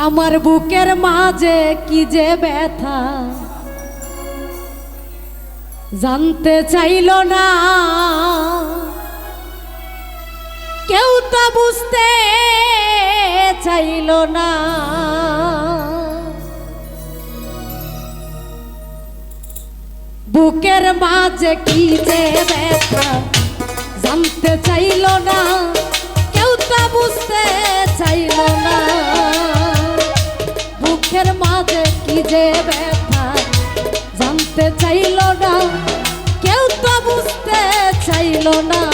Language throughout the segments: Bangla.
আমার বুকের মাঝে কি যে ব্যথা? জানতে চাইল না। কেউ তা বুঝতে চাইল না। বুকের মাঝে কি যে ব্যথা? জানতে চাইল না। যে ব্যথা জানতে চাইল না কেউ তো বুঝতে চাইল না।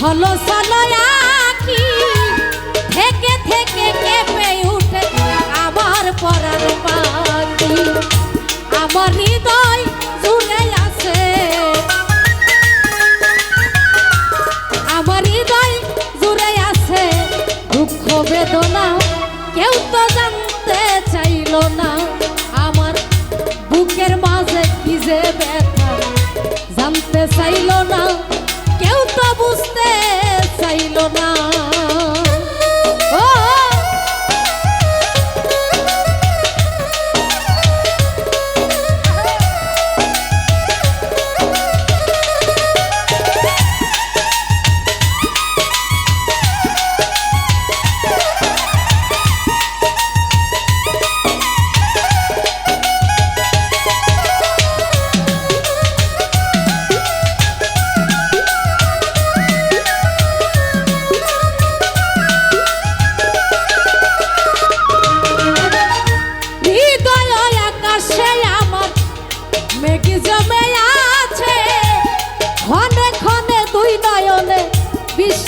ছলো ছলো আঁকি থেকে থেকে কেঁপে উঠে আমার পরার পাখি আমার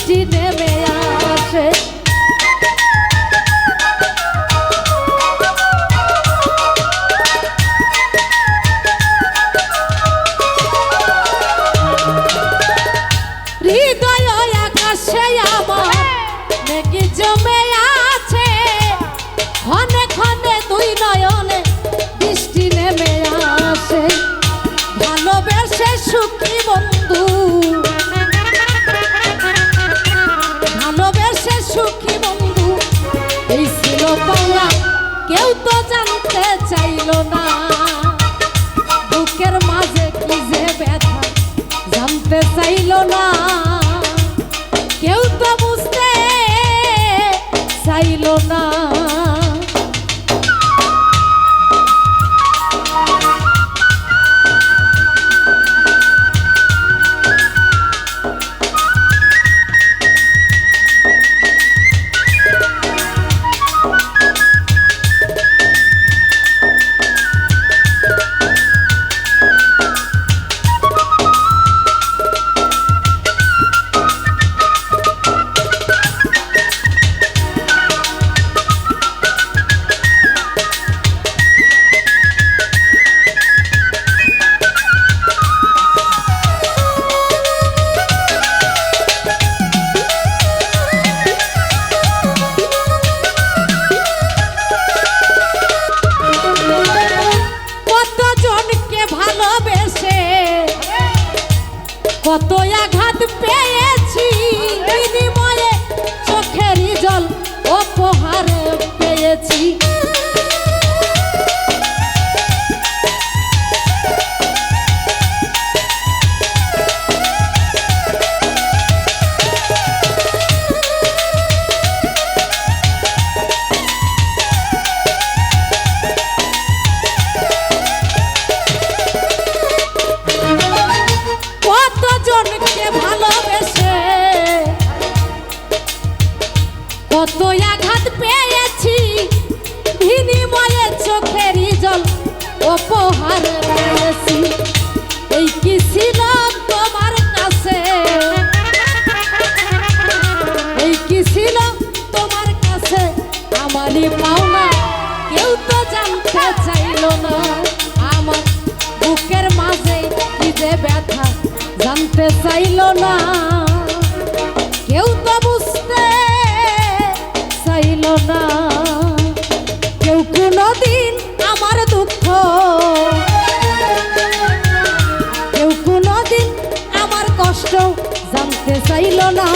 বৃষ্টি নেমে আসে। হৃদয় আকাশে আমার মেঘ জমে আছে। ক্ষণে ক্ষণে দুই নয়নে বৃষ্টি নেমে আসে। ভালোবেসে সুখী বন্ধু। পাওয়া কেউ তো জানতে চাইল না। বুকের মাঝে কি যে ব্যথা জানতে চাইল না। baby বুঝতে চাইল না। কেউ তো বুঝতে চাইল না। কেউ কোনোদিন আমার দুঃখ, কেউ কোনোদিন আমার কষ্ট জানতে চাইল না।